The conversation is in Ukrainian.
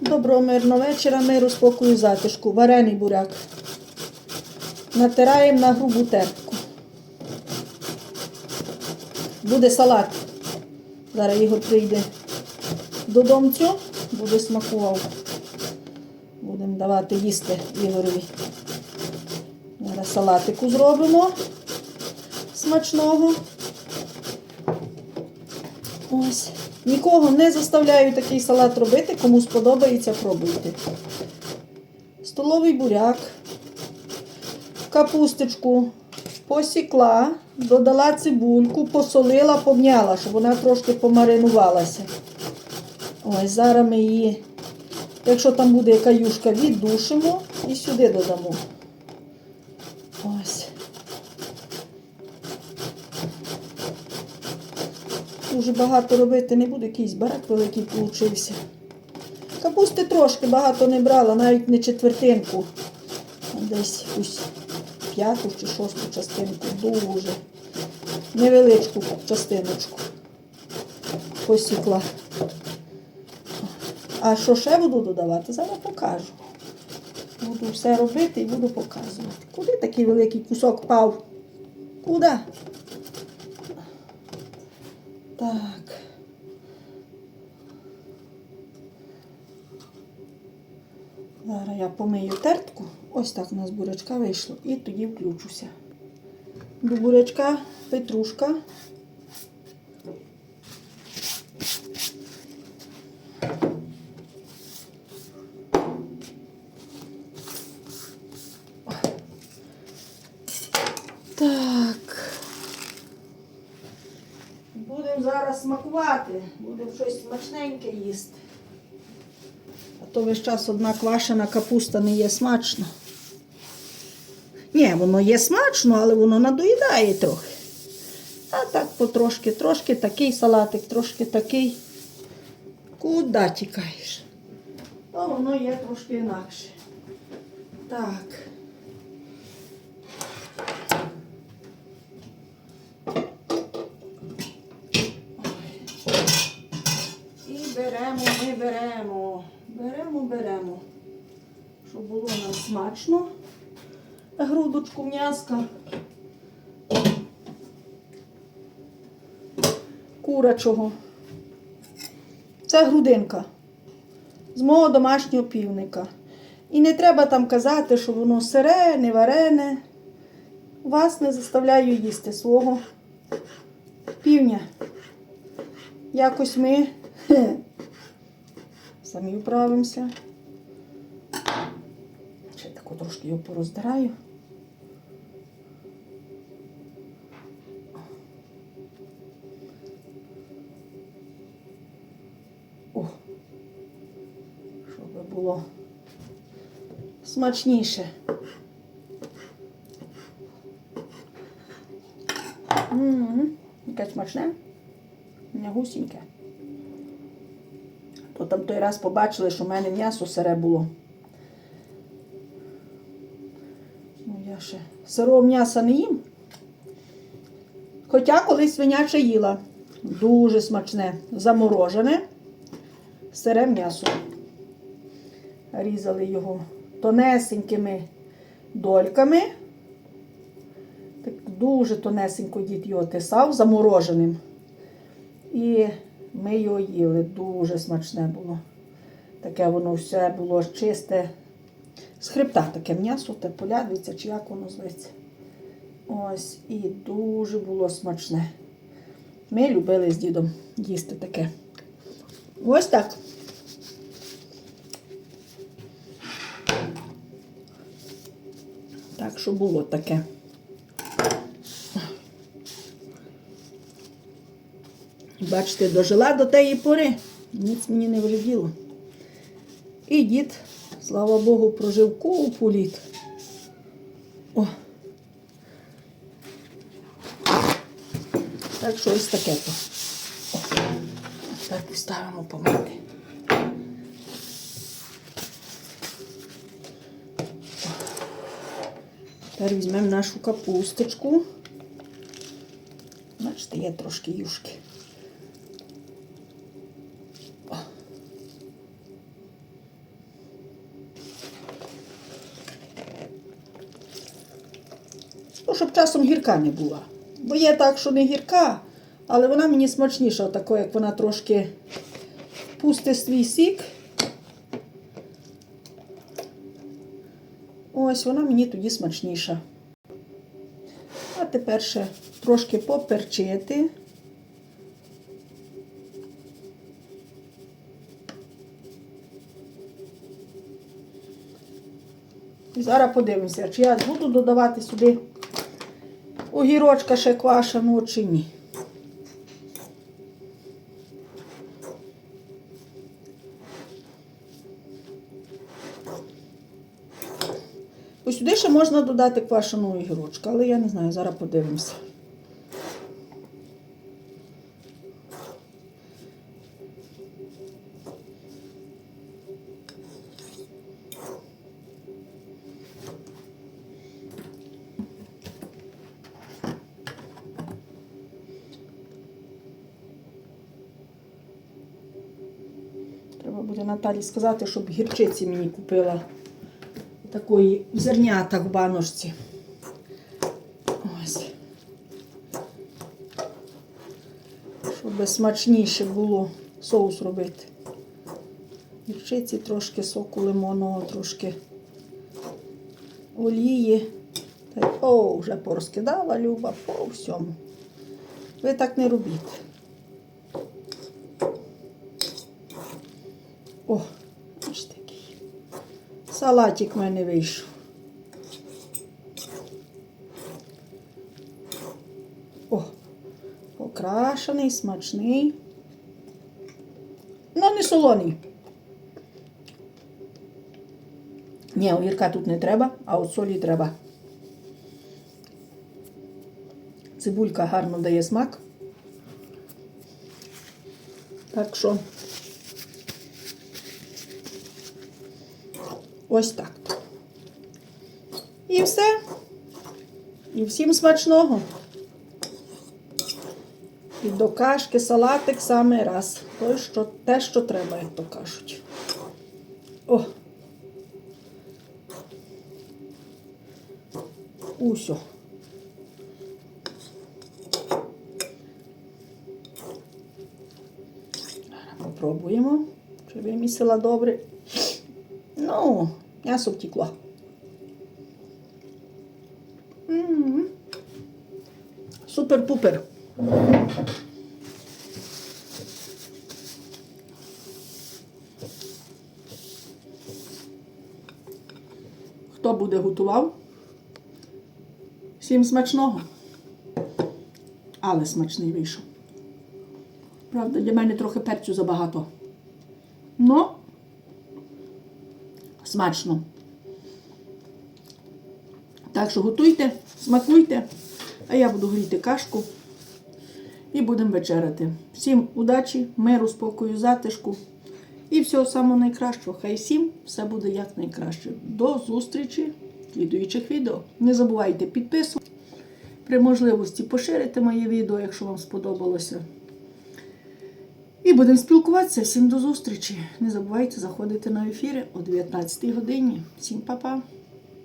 Доброго мирного вечора, миру, спокою, затишку. Варений буряк. Натираємо на грубу терку. Буде салат. Зараз Ігор прийде додомцю, буде смакував. Будемо давати їсти Ігорові. Зараз салатику зробимо смачного. Ось. Нікого не заставляю такий салат робити. Кому сподобається, пробуйте. Столовий буряк, капусточку посікла, додала цибульку, посолила, пом'яла, щоб вона трошки помаринувалася. Ось, зараз ми її, якщо там буде яка юшка, віддушимо і сюди додамо. Ось. Дуже багато робити не буду, якийсь барак великий получився. Капусти трошки багато не брала, навіть не четвертинку. Десь якусь п'яту чи шосту частинку. Дуже невеличку частиночку посікла. А що ще буду додавати? Зараз покажу. Буду все робити і буду показувати. Куди такий великий кусок пав? Куди? Так. Зараз я помию тертку. Ось так у нас бурячка вийшло. І тоді включуся. До бурячка петрушка. Так. Будемо зараз смакувати, будемо щось смачненьке їсти. А то весь час одна квашена капуста не є смачно. Ні, воно є смачно, але воно надоїдає трохи. А так потрошки, трошки такий салатик, трошки такий. Куди тікаєш? То воно є трошки інакше. Так. І беремо, ми беремо. Беремо, беремо. Щоб було нам смачно. Грудочку м'яска. Курачого. Це грудинка. З мого домашнього півника. І не треба там казати, що воно сире, не варене. Вас не заставляю їсти свого півня. Якось ми самі вправимося. Ще тако трошки його пороздираю. О, щоб було смачніше. М-м, Яке смачне. М'ягусіньке. То там той раз побачили, що в мене м'ясо сире було. Ну, я ще сирого м'яса не їм. Хоча колись свиняче їла. Дуже смачне, заморожене, сире м'ясо. Різали його тонесенькими дольками. Так дуже тонесенько дід його тисав, замороженим. І ми його їли. Дуже смачне було. Таке воно все було чисте. З хребта таке м'ясо, те полядвиця, чи як воно зветься. Ось, і дуже було смачне. Ми любили з дідом їсти таке. Ось так. Так що було таке. Бачите, дожила до тієї пори, ніц мені не вреділо. І дід, слава Богу, прожив купу літ. О. Так що ось таке то. О. Так і ставимо помити. Тепер візьмемо нашу капусточку. Бачите, є трошки юшки. Щоб часом гірка не була. Бо є так, що не гірка, але вона мені смачніша, тако, як вона трошки пустить свій сік. Ось вона мені тоді смачніша. А тепер ще трошки поперчити. І зараз подивимося, чи я буду додавати сюди огірочка ще квашеного чи ні. Ось сюди ще можна додати квашеного огірочка, але я не знаю, зараз подивимося. Треба буде Наталі сказати, щоб гірчиці мені купила такої в зернятах в баночці. Ось. Щоб смачніше було соус робити. Гірчиці трошки соку лимонного, трошки олії. О, вже порозкидала Люба по всьому. Ви так не робіть. О, ось такий. Салатик в мене вийшов. О, окрашений, смачний. Ну, не солоний. Ні, огірка тут не треба, а от солі треба. Цибулька гарно дає смак. Так що. Ось так. І все. І всім смачного. І до кашки салатик саме раз. Той, що, те, що треба, як то кажуть. О! Усьо. Попробуємо, чи вимісила добре. Ну, м'ясо втекло. М. Супер-пупер. Хто буде готував? Всім смачного. Але смачний вийшов. Правда, для мене трохи перцю забагато. Ну, смачно. Так що готуйте, смакуйте, а я буду гріти кашку і будемо вечеряти. Всім удачі, миру, спокою, затишку і всього самого найкращого. Хай всім все буде як найкраще. До зустрічі в слідуючих відео. Не забувайте підписувати. При можливості поширити моє відео, якщо вам сподобалося. І будемо спілкуватися. Всім до зустрічі. Не забувайте заходити на ефіри о 19 годині. Всім па-па!